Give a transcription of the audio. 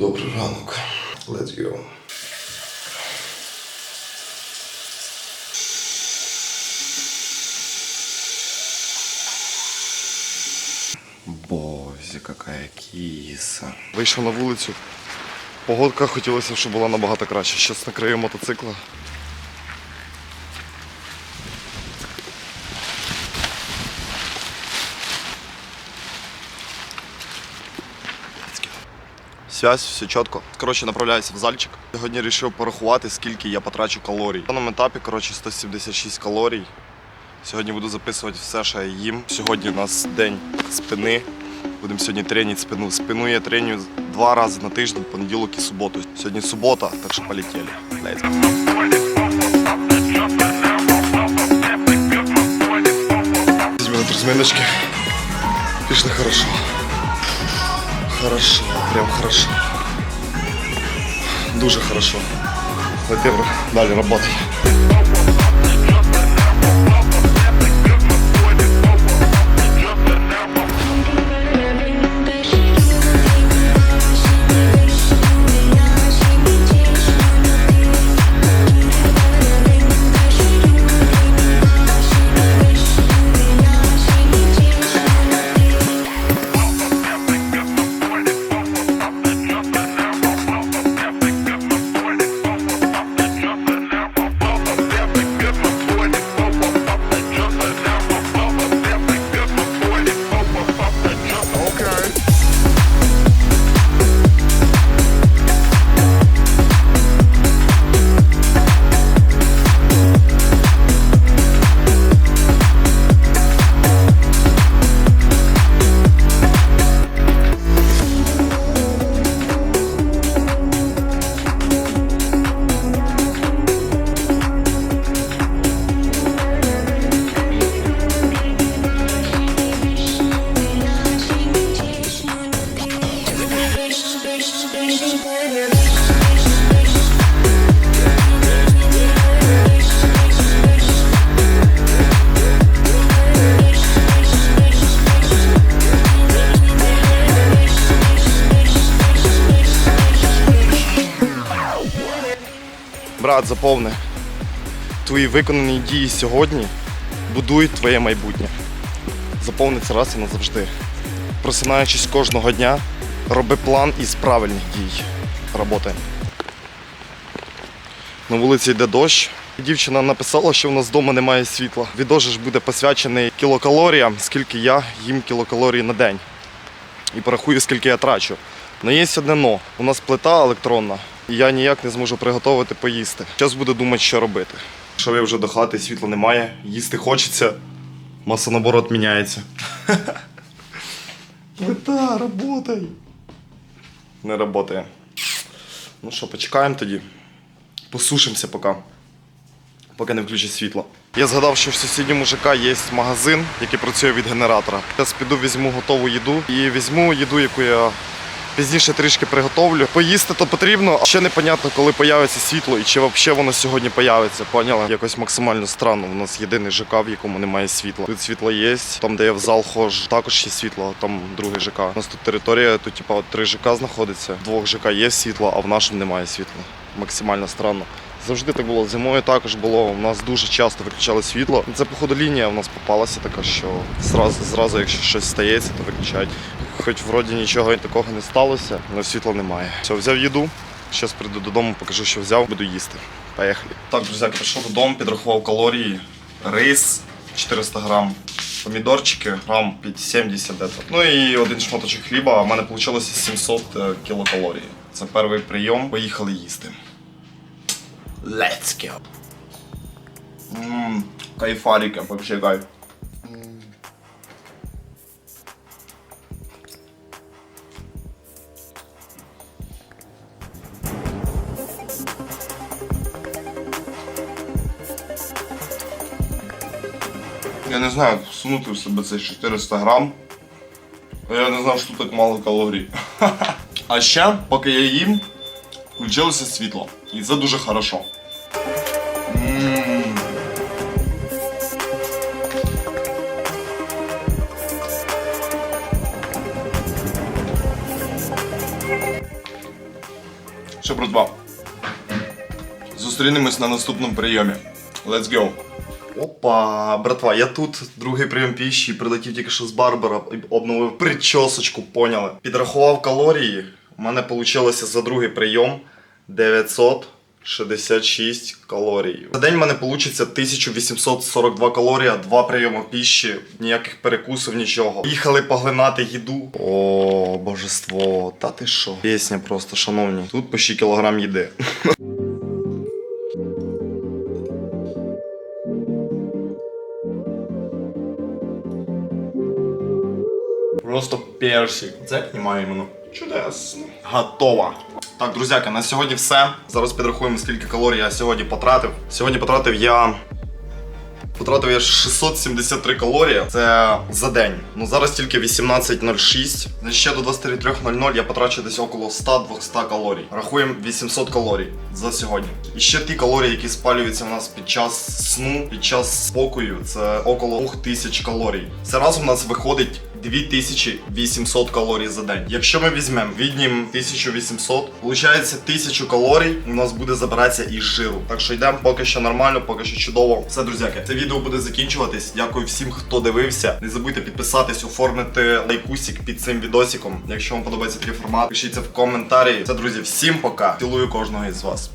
Добрий ранок. Let's go. Боже, какая кіса. Вийшов на вулицю. Погодка хотілося, щоб була набагато краще. Щас накрию мотоцикла. Связь, все чітко. Коротше, направляюся в зальчик. Сьогодні вирішив порахувати, скільки я потрачу калорій. На даному етапі, коротше, 176 калорій. Сьогодні буду записувати все, що я їм. Сьогодні у нас день спини. Будемо сьогодні тренити спину. Спину я треню два рази на тиждень, понеділок і суботу. Сьогодні субота, так що полетіли. Let's go. Розминочки. Пішли хорошо. Хорошо, прям хорошо. Дуже хорошо. Летим далі работать. Брат, заповни. Твої виконані дії сьогодні будують твоє майбутнє. Заповни це раз і назавжди. Просинаючись кожного дня, роби план із правильних дій. Работай. На вулиці йде дощ. Дівчина написала, що в нас вдома немає світла. Відео ж буде посвячений кілокалоріям, скільки я їм кілокалорій на день. І порахую, скільки я трачу. Але є одне но. У нас плита електронна, і я ніяк не зможу приготувати поїсти. Зараз буду думати, що робити. Що я вже до хати, світла немає, їсти хочеться, масонабор відміняється. Плита, работай. Не працює. Ну що, почекаємо тоді. Посушимося поки. Поки не включить світло. Я згадав, що в сусідньому ЖК є магазин, який працює від генератора. Я піду візьму готову їду і візьму їду, яку я пізніше трішки приготовлю. Поїсти то потрібно, ще непонятно, коли появиться світло і чи взагалі воно сьогодні появиться. Поняла? Якось максимально странно. У нас єдиний ЖК, в якому немає світла. Тут світло є, там, де я в зал ходжу, також є світло, там другий ЖК. У нас тут територія, тут типа три ЖК знаходиться. В двох ЖК є світло, а в нашому немає світла. Максимально странно. Завжди так було. Зимою також було. У нас дуже часто виключали світло. Це, походу, лінія у нас попалася така, що зразу, зразу якщо щось стається, то виключають. Хоч вроді нічого такого не сталося, але світла немає. Все, взяв їду. Зараз прийду додому, покажу, що взяв, буду їсти. Поїхали. Так, друзяки, прийшов додому, підрахував калорії. Рис 400 грам, помідорчики грам 70 дето. Ну і один шматочок хліба, в мене вийшло 700 кілокалорій. Це перший прийом. Поїхали їсти. Let's go. Ммм, кайфарика, вообще кайф. Я не знаю, всунути в себе це 400 грам. Я не знав, що тут так мало калорій. А ще, поки я їм, включилося світло. І це дуже хорошо. М. Що, братва? Зустрінемось на наступному прийомі. Let's go. Опа, братва, я тут другий прийом піші, прилетів тільки що з Барбара, обновив причосочку, поняли. Підрахував калорії. У мене вийшло за другий прийом 966 калорій. За день в мене вийде 1842 калорії, два прийоми піші, ніяких перекусів, нічого. Їхали поглинати їду. О, божество, та ти що? Пісня просто, шановні. Тут по 6 кілограм їди. Просто персик. Це знімаю іменно. Чудесно. Готово. Так, друзяки, на сьогодні все. Зараз підрахуємо, скільки калорій я сьогодні потратив. Сьогодні потратив я. Потратив я 673 калорії. Це за день. Ну зараз тільки 18.06. Ще до 23.00 я потрачу десь около 100-200 калорій. Рахуємо 800 калорій за сьогодні. І ще ті калорії, які спалюються в нас під час сну, під час спокою, це около 2000 калорій. Це разом у нас виходить 2800 калорій за день. Якщо ми візьмемо віднім 1800, виходить 1000 калорій у нас буде забиратися із жиру. Так що йдемо поки що нормально, поки що чудово. Все, друзяки, це відео буде закінчуватись. Дякую всім, хто дивився. Не забудьте підписатись, оформити лайкусик під цим відосиком. Якщо вам подобається такий формат, пишіться в коментарі. Це, друзі, всім пока. Цілую кожного із вас.